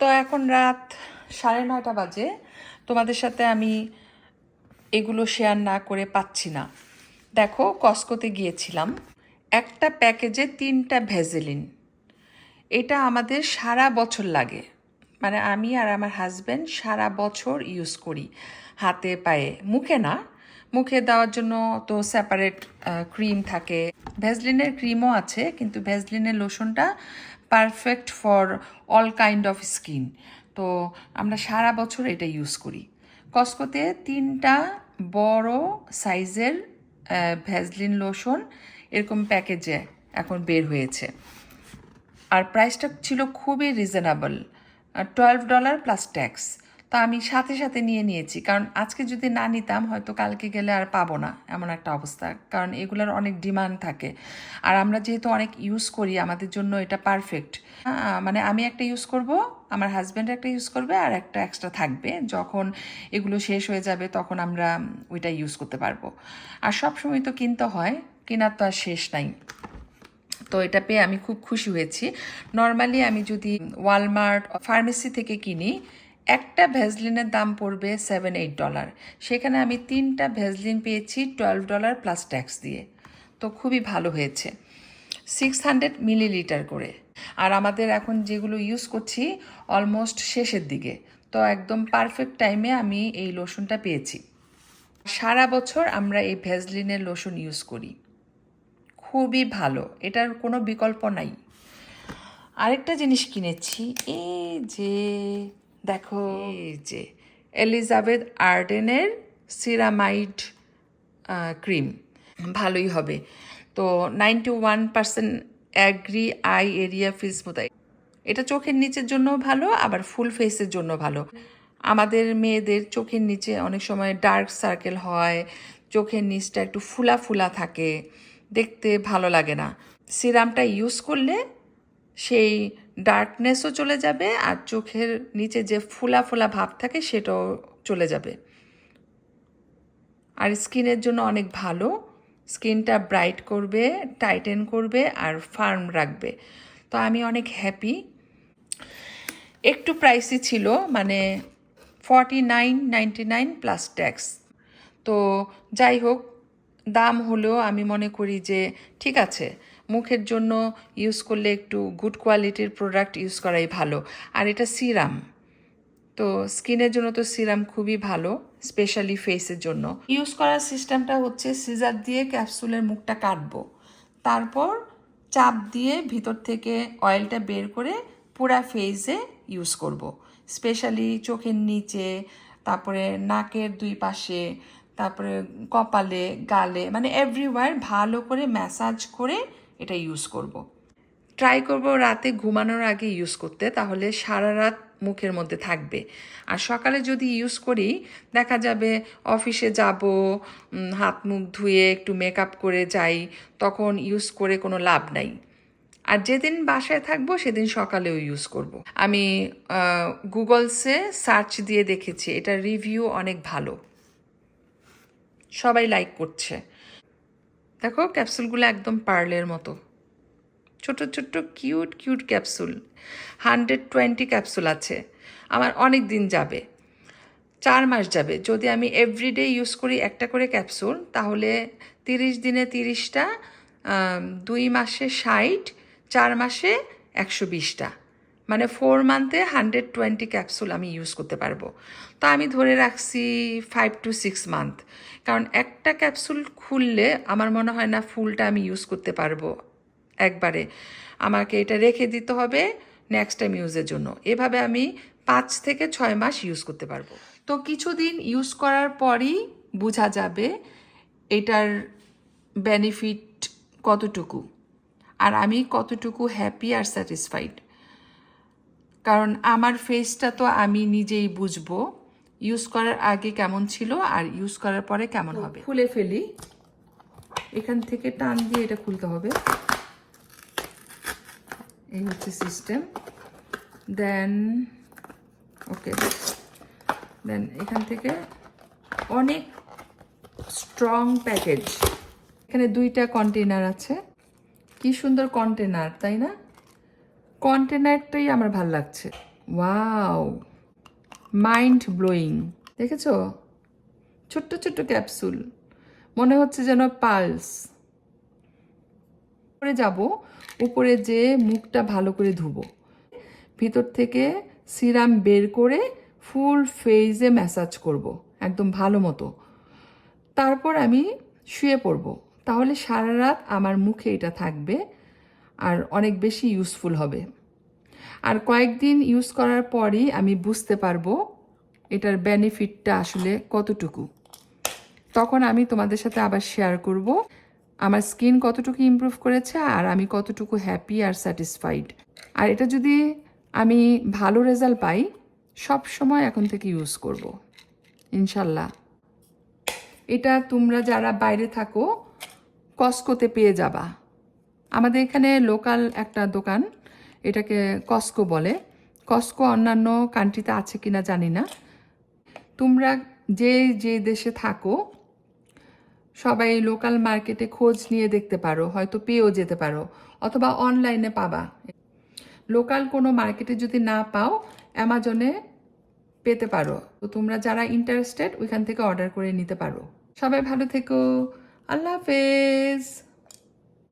তো এখন রাত সাড়ে নয়টা বাজে। তোমাদের সাথে আমি এগুলো শেয়ার না করে পাচ্ছি না। দেখো কস্কোতে গিয়েছিলাম। একটা প্যাকেজে তিনটা ভেজেলিন এটা আমাদের সারা বছর লাগে। মানে আমি আর আমার হাজব্যান্ড সারা বছর ইউজ করি। হাতে, পায়ে। মুখে না মুখে দেওয়ার জন্য তো সেপারেট ক্রিম থাকে। ভেজলিনের ক্রিমও আছে, কিন্তু ভেজলিনের লোশনটা perfect for all kind of skin তো আমরা সারা বছর এটা ইউজ করি। কস্কোতে তিনটা বড় সাইজের ভেজলিন লোশন এরকম প্যাকেজে এখন বের হয়েছে। আর প্রাইসটা ছিল খুবই reasonable twelve dollar plus tax তো আমি সাথে সাথে নিয়ে নিয়েছি। কারণ আজকে যদি না নিতাম, হয়তো কালকে গেলে আর পাবো না, এমন একটা অবস্থা। কারণ এগুলোর অনেক ডিমান্ড থাকে। আর আমরা যেহেতু অনেক ইউজ করি, আমাদের জন্য এটা পারফেক্ট মানে আমি একটা ইউজ করব, আমার হাজব্যান্ড একটা ইউজ করবে, আর একটা এক্সট্রা থাকবে। যখন এগুলো শেষ হয়ে যাবে, তখন আমরা ওইটা ইউজ করতে পারব। আর সব সময় তো কিনতে হয়, কেনার তো আর শেষ নাই। তো এটা পেয়ে আমি খুব খুশি হয়েছি। নর্মালি আমি যদি ওয়ালমার্ট ফার্মেসি থেকে কিনি একটা ভেজলিনের দাম পড়বে সেভেন এইট ডলার সেখানে আমি তিনটা ভেজলিন পেয়েছি টুয়েলভ ডলার প্লাস ট্যাক্স দিয়ে। তো খুবই ভালো হয়েছে। সিক্স হান্ড্রেড মিলিলিটার করে। আর আমাদের এখন যেগুলো ইউজ করছি অলমোস্ট শেষের দিকে। তো একদম পারফেক্ট টাইমে আমি এই লোশনটা পেয়েছি। সারা বছর আমরা এই ভেজলিনের লোশন ইউজ করি। খুবই ভালো। এটার কোনো বিকল্প নাই। আরেকটা জিনিস কিনেছি, এই যে দেখো। এই যে এলিজাবেথ আর্ডেনের সিরামাইড ক্রিম ভালোই হবে। তো ninety one percent agree eye area ফিস মোতাই এটা চোখের নিচের জন্য ভালো, আবার ফুল ফেসের জন্য ভালো। আমাদের মেয়েদের চোখের নিচে অনেক সময় ডার্ক সার্কেল হয়, চোখের নিচটা একটু ফুলা ফুলা থাকে, দেখতে ভালো লাগে না। সিরামটা ইউজ করলে সেই ডার্কনেসও চলে যাবে আর চোখের নিচে যে ফুলা ফুলা ভাব থাকে সেটাও চলে যাবে। আর স্কিনের জন্য অনেক ভালো। স্কিনটা ব্রাইট করবে, টাইটেন করবে আর ফার্ম রাখবে। তো আমি অনেক হ্যাপি। একটু প্রাইসই ছিল মানে forty nine nine plus tax তো যাই হোক, দাম হলেও আমি মনে করি যে ঠিক আছে। মুখের জন্য ইউজ করলে একটু গুড কোয়ালিটির প্রোডাক্ট ইউজ করাই ভালো। আর এটা সিরাম তো স্কিনের জন্য তো সিরাম খুবই ভালো স্পেশালি ফেসের জন্য। ইউজ করার সিস্টেমটা হচ্ছে সিজার দিয়ে ক্যাপসুলের মুখটা কাটবো। তারপর চাপ দিয়ে ভিতর থেকে অয়েলটা বের করে পুরা ফেসে ইউজ করব। স্পেশালি চোখের নিচে, তারপরে নাকের দুই পাশে, তারপরে কপালে, গালে মানে এভরিওয়ার ভালো করে ম্যাসাজ করে এটা ইউজ করব। ট্রাই করব রাতে ঘুমানোর আগে ইউজ করতে, তাহলে সারা রাত মুখের মধ্যে থাকবে আর সকালে যদি ইউজ করি, দেখা যাবে অফিসে যাব হাত মুখ ধুয়ে একটু মেকআপ করে যাই, তখন ইউজ করে কোনো লাভ নাই আর যেদিন বাসায় থাকব, সেদিন সকালেও ইউজ করব। আমি গুগলসে সার্চ দিয়ে দেখেছি, এটা রিভিউ অনেক ভালো সবাই লাইক করছে দেখো ক্যাপসুলগুলো একদম পার্লের মতো। ছোট ছোট্ট cute cute capsule. Hundred twenty capsule আছে। আমার অনেক দিন যাবে। চার মাস যাবে। যদি আমি এভরিডে ইউজ করি একটা করে ক্যাপসুল, তাহলে তিরিশ দিনে তিরিশটা দুই মাসে ষাট, চার মাসে একশো বিশটা। মানে ফোর মান্থে হান্ড্রেড টোয়েন্টি ক্যাপসুল আমি ইউজ করতে পারব। তো আমি ধরে রাখছি ফাইভ টু সিক্স মান্থ কারণ একটা ক্যাপসুল খুললে আমার মনে হয় না ফুলটা আমি ইউজ করতে পারব একবারে। আমাকে এটা রেখে দিতে হবে নেক্সট টাইম ইউজের জন্য। এভাবে আমি পাঁচ থেকে ছয় মাস ইউজ করতে পারব। তো কিছুদিন ইউজ করার পরই বোঝা যাবে এটার বেনিফিট কতটুকু। আর আমি কতটুকু হ্যাপি আর স্যাটিসফাইড কারণ আমার ফেসটা তো আমি নিজেই বুঝব। ইউজ করার আগে কেমন ছিল আর ইউজ করার পরে কেমন হবে। খুলে ফেলি। এখান থেকে টান দিয়ে এটা খুলতে হবে। এই হচ্ছে সিস্টেম দেন ওকে দেন এখান থেকে অনেক স্ট্রং প্যাকেজ এখানে দুইটা কন্টেনার আছে। কি সুন্দর কন্টেনার তাই না? কন্টেনারটাই আমার ভালো লাগছে। ওয়াও মাইন্ড ব্লোয়িং দেখেছ? ছোট্ট ছোট্ট ক্যাপসুল মনে হচ্ছে যেন পালস উপরে যাব, উপরে যে মুখটা ভালো করে ধুবো। ভিতর থেকে সিরাম বের করে ফুল ফেজে ম্যাসাজ করব, একদম ভালো মতো। তারপর আমি শুয়ে পড়ব। তাহলে সারা রাত আমার মুখে এটা থাকবে। আর অনেক বেশি ইউজফুল হবে। আর কয়েকদিন ইউজ করার পরই আমি বুঝতে পারব এটার বেনিফিটটা আসলে কতটুকু। তখন আমি তোমাদের সাথে আবার শেয়ার করব আমার স্কিন কতটুকু ইমপ্রুভ করেছে আর আমি কতটুকু হ্যাপি আর স্যাটিসফাইড আর এটা যদি আমি ভালো রেজাল্ট পাই, সব সময় এখন থেকে ইউজ করব। ইনশাল্লাহ। এটা তোমরা যারা বাইরে থাকো কস্কোতে পেয়ে যাবা। আমাদের এখানে লোকাল একটা দোকান, এটাকে কস্কো বলে। কস্কো অন্যান্য কান্ট্রিতে আছে কিনা জানি না। তোমরা যে যে দেশে থাকো, সবাই লোকাল মার্কেটে খোঁজ নিয়ে দেখতে পারো, হয়তো পেয়েও যেতে পারো, অথবা অনলাইনে পাবা। লোকাল কোনো মার্কেটে যদি না পাও অ্যামাজনে পেতে পারো। তো তোমরা যারা ইন্টারেস্টেড ওইখান থেকে অর্ডার করে নিতে পারো। সবাই ভালো থেকো। আল্লাহ হাফেজ।